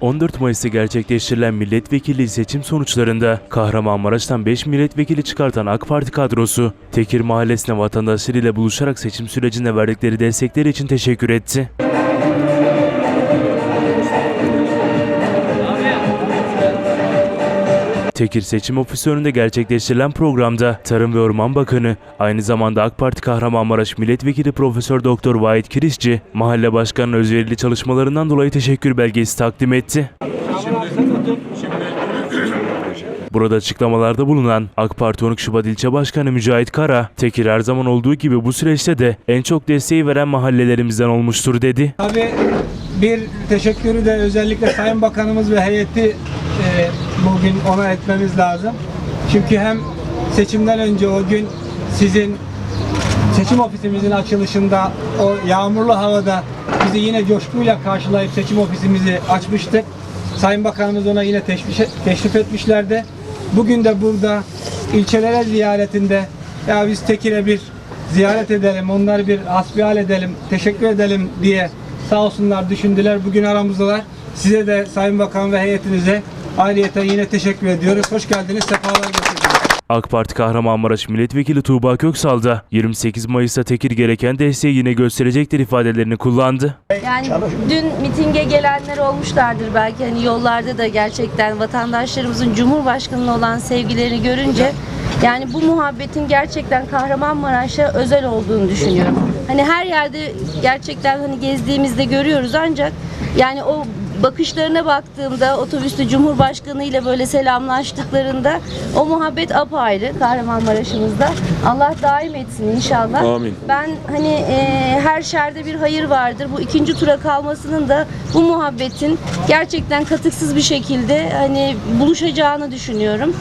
14 Mayıs'ta gerçekleştirilen milletvekili seçim sonuçlarında Kahramanmaraş'tan 5 milletvekili çıkartan AK Parti kadrosu, Tekir Mahallesi'ne vatandaşlarıyla buluşarak seçim sürecinde verdikleri destekleri için teşekkür etti. Tekir Seçim Ofisi önünde gerçekleştirilen programda Tarım ve Orman Bakanı, aynı zamanda AK Parti Kahramanmaraş Milletvekili Profesör Doktor Vahit Kirişçi, mahalle başkanının özverili çalışmalarından dolayı teşekkür belgesi takdim etti. Burada açıklamalarda bulunan AK Parti 12 Şubat İlçe Başkanı Mücahit Kara, Tekir her zaman olduğu gibi bu süreçte de en çok desteği veren mahallelerimizden olmuştur dedi. Tabii bir teşekkürü de özellikle Sayın Bakanımız ve heyeti e, bugün ona etmemiz lazım. Çünkü hem seçimden önce o gün sizin seçim ofisimizin açılışında o yağmurlu havada bizi yine coşkuyla karşılayıp seçim ofisimizi açmıştık. Sayın Bakanımız ona yine teşvik, teşrif etmişlerdi. Bugün de burada ilçelere ziyaretinde ya biz Tekir'e bir ziyaret edelim, onları bir hasbihal edelim, teşekkür edelim diye sağ olsunlar düşündüler. Bugün aramızdalar. Size de Sayın Bakan ve heyetinize ayrıyeten yine teşekkür ediyoruz. Hoş geldiniz, sefalar getirdiniz. AK Parti Kahramanmaraş Milletvekili Tuğba Köksal da 28 Mayıs'ta Tekir gereken desteği yine gösterecektir ifadelerini kullandı. Yani dün mitinge gelenler olmuşlardır belki hani yollarda da gerçekten vatandaşlarımızın Cumhurbaşkanı'na olan sevgilerini görünce yani bu muhabbetin gerçekten Kahramanmaraş'a özel olduğunu düşünüyorum. Hani her yerde gerçekten hani gezdiğimizde görüyoruz ancak yani o bakışlarına baktığımda otobüste Cumhurbaşkanı ile böyle selamlaştıklarında o muhabbet apayrı Kahramanmaraş'ımızda. Allah daim etsin inşallah. Amin. Ben hani e, her şerde bir hayır vardır. Bu ikinci tura kalmasının da bu muhabbetin gerçekten katıksız bir şekilde hani buluşacağını düşünüyorum.